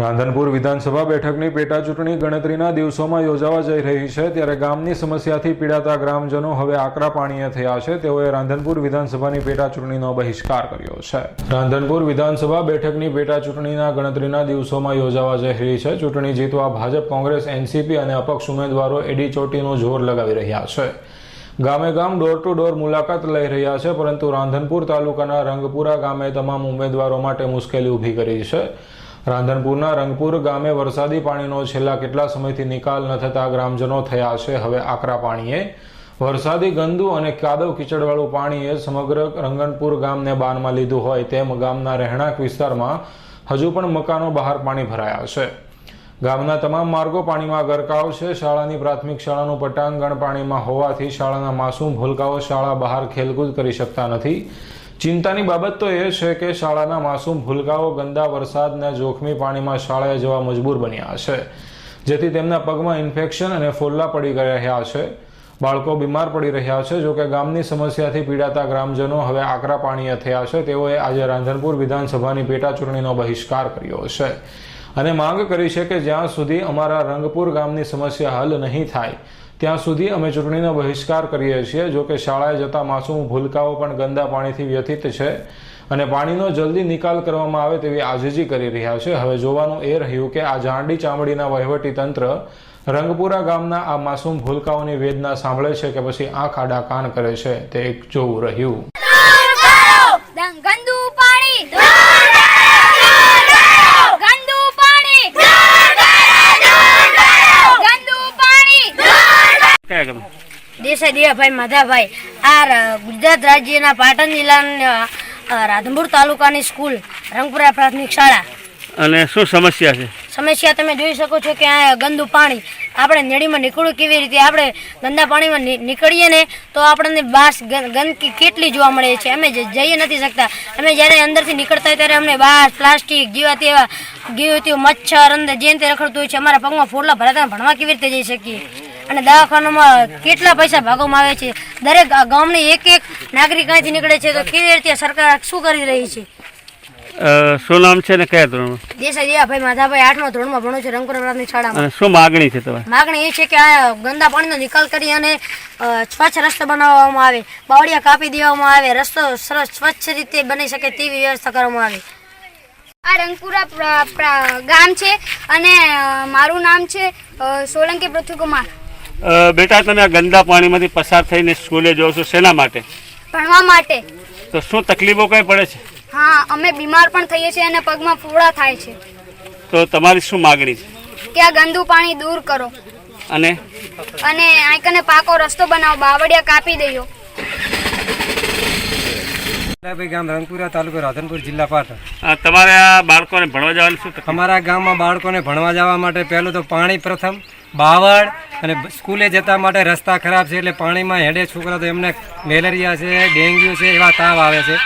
રાંધનપુર વિધાનસભા બેઠકની પેટા ચૂંટણી ગણતરીના દિવસોમાં યોજાવા જઈ રહી છે. ત્યારે ગામની સમસ્યાથી પીડાતા ગ્રામજનો હવે આકરા પાણીએ થયા છે. તેઓએ રાંધનપુર વિધાનસભાની પેટા ચૂંટણીનો બહિષ્કાર કર્યો છે. રાંધનપુર વિધાનસભા બેઠકની પેટા ચૂંટણીના ગણતરીના દિવસોમાં યોજાવા જઈ રહી છે. ચૂંટણી જીતવા ભાજપ, કોંગ્રેસ, એનસીપી અને અપક્ષ ઉમેદવારો એડી ચોટીનું જોર લગાવી રહ્યા છે. ગામે ગામ ડોર ટુ ડોર મુલાકાત લઈ રહ્યા છે, પરંતુ રાંધનપુર તાલુકાના રંગપુરા ગામે તમામ ઉમેદવારો માટે મુશ્કેલી ઊભી કરી છે. રાંધનપુરના રંગપુર ગામે વરસાદી પાણીનો છેલ્લા કેટલા સમયથી નિકાલ ન થતા ગ્રામજનો થયા છે. હવે આકરા પાણીએ વરસાદી ગંદુ અને કાદવ કીચડવાળું પાણીએ સમગ્ર રંગનપુર ગામને બાનમાં લીધું હોય તેમ ગામના રહેણાંક વિસ્તારમાં હજુ પણ મકાનો બહાર પાણી ભરાયા છે. ગામના તમામ માર્ગો પાણીમાં ગરકાવ છે. શાળાની પ્રાથમિક શાળાનું પટાંગણ પાણીમાં હોવાથી શાળાના માસૂમ ભૂલકાઓ શાળા બહાર ખેલકૂદ કરી શકતા નથી. ચિંતાની બાબત તો એ છે કે શાળાના માસૂમ ભૂલકાઓ, ગંદા વરસાદના જોખમી પાણીમાં શાળાએ જવા મજબૂર બન્યા છે. જેથી તેમના પગમાં ઇન્ફેક્શન અને ફોલ્લા પડી રહ્યા છે. બાળકો બીમાર પડી રહ્યા છે. જોકે ગામની સમસ્યાથી પીડાતા ગ્રામજનો હવે આકરા પાણીએ થયા છે. તેઓએ આજે રાંધનપુર વિધાનસભાની પેટા ચૂંટણીનો બહિષ્કાર કર્યો છે. અને માંગ કરી છે કે જ્યાં સુધી અમારા રંગપુર ગામની સમસ્યા હલ નહીં થાય ત્યાં સુધી અમે ચૂંટણીનો બહિષ્કાર કરીએ છીએ. જો કે શાળાએ જતા માસૂમ ભૂલકાઓ પણ ગંદા પાણીથી વ્યથિત છે અને પાણીનો જલ્દી નિકાલ કરવામાં આવે તેવી આજીજી કરી રહ્યા છે. હવે જોવાનું એ રહ્યું કે આ જાંડી ચામડીના વહીવટી તંત્ર રંગપુરા ગામના આ માસૂમ ભૂલકાઓની વેદના સાંભળે છે કે પછી આંખ આડા કાન કરે છે તે એક જોવું રહ્યું. ગંદુ પાણી ગંદુ પાણી ગંદુ પાણી કયા ગમે દેવાભાઈ માધાભાઈ આ ગુજરાત રાજ્યના પાટણ જિલ્લાના રાધનપુર તાલુકાની સ્કૂલ રંગપુરા પ્રાથમિક શાળા. અને શું સમસ્યા છે? સમસ્યા તમે જોઈ શકો છો કે આ ગંદુ પાણી આપણે નેડીમાં નીકળવું કેવી રીતે? આપણે ગંદા પાણીમાં નીકળીએ ને તો આપણને બાસ ગંદકી કેટલી જોવા મળે છે? અમે જઈ નથી શકતા. અમે જ્યારે અંદરથી નીકળતા હોય ત્યારે અમને બાસ પ્લાસ્ટિક જેવા તેવા ગીવતીઓ મચ્છર અંદર જેન તે રખડતું હોય છે અમારા પગમાં ફોડલા ભરાતા ભણવા કેવી રીતે જઈ શકીએ? અને દવાખાનામાં કેટલા પૈસા ભાગવામાં આવે છે? દરેક ગામની એક એક નાગરિક અહીંથી નીકળે છે તો કેવી રીતે સરકાર શું કરી રહી છે? શું નામ છે ને કયા ધોરણમાં? દેસાઈ માધાભાઈ આઠમા ધોરણમાં ભણો છે રંગપુરા પ્રાથમિક શાળામાં. શું માગણી છે તમારી? માગણી એ છે કે આ ગંદા પાણીનો નિકાલ કરી અને સ્વચ્છ રસ્તો બનાવવામાં આવે. બાવળિયા કાપી દેવામાં આવે. રસ્તો સરસ સ્વચ્છ રીતે બની શકે તેવી વ્યવસ્થા કરવામાં આવે. આ રંગપુરા પ્ર- પ્ર- ગામ છે અને મારું નામ છે સોલંકી પૃથ્વીકુમાર. બેટા તમે આ ગંદા પાણીમાંથી પસાર થઈને સ્કૂલે જાઓ છો શેના માટે? ભણવા માટે. તો શું તકલીફો કઈ પડે છે? હા અમે બીમાર પણ થઈએ છીએ અને પગમાં ફોડા થાય છે. તો તમારી શું માગણી છે? કે આ ગંદુ પાણી દૂર કરો. અને? અને આઈકને પાકો રસ્તો બનાવો બાવળિયા કાપી દઈએ. ભાઈ ગામ રંગપુરા તાલુકો રાધનપુર જિલ્લા પાટણ. તમારે આ બાળકોને ભણવા જવાની શું અમારા ગામમાં બાળકોને ભણવા જવા માટે પહેલું તો પાણી પ્રથમ બાવળ અને સ્કૂલે જતા માટે રસ્તા ખરાબ છે એટલે પાણીમાં હેડે છોકરા તો એમને મેલેરિયા છે ડેન્ગ્યુ છે એવા તાવ આવે છે.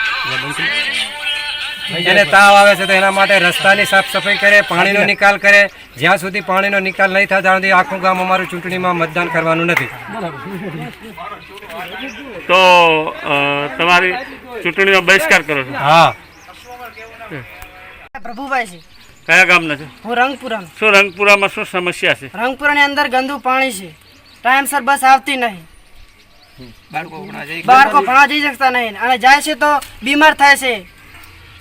એને તાવ આવે છે તો એના માટે રસ્તાની સાફ સફાઈ કરે પાણીનો નિકાલ કરે. જ્યાં સુધી પાણીનો નિકાલ નહીં થાય ત્યાં સુધી આખું ગામ અમારું ચૂંટણીમાં મતદાન કરવાનું નથી. તો તમારી ચૂંટણીનો બહિષ્કાર કરો છો? હા. પ્રભુભાઈ છે. કયા ગામના છે? હું રંગપુરા શું રંગપુરામાં શું સમસ્યા છે? રંગપુરાની અંદર ગંદુ પાણી છે. ટાઈમસર બસ આવતી નહીં. બાળકો ભણવા જઈ શકતા નહીં. અને જાય છે તો બીમાર થાય છે.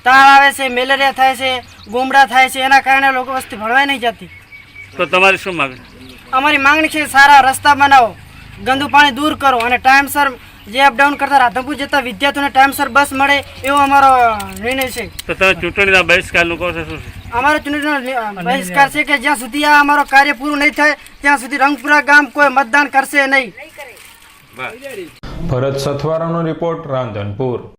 તાવ આવે છે મેલેરિયા થાય છે ગોમડા થાય છે એના કારણે લોકો વસ્તી ભણવાય નહીં જતી. તો તમારી શું માગણી? અમારી માંગણી છે સારા રસ્તા બનાવો ગંદુ પાણી દૂર કરો અને ટાઈમસર જે અપડાઉન કરતા રાધનપુર જતા વિદ્યાર્થીઓને ટાઈમસર બસ મળે એવો અમારો નિર્ણય છે. તો તમે ચૂંટણીના બહિષ્કારનું કહો છો શું છે? અમારો ચૂંટણીનો બહિષ્કાર છે કે જ્યાં સુધી આ અમારો કાર્ય પૂરું નહીં થાય ત્યાં સુધી રંગપુરા ગામ કોઈ મતદાન કરશે નહીં. ભરત સથવારાનો રિપોર્ટ રાંધનપુર.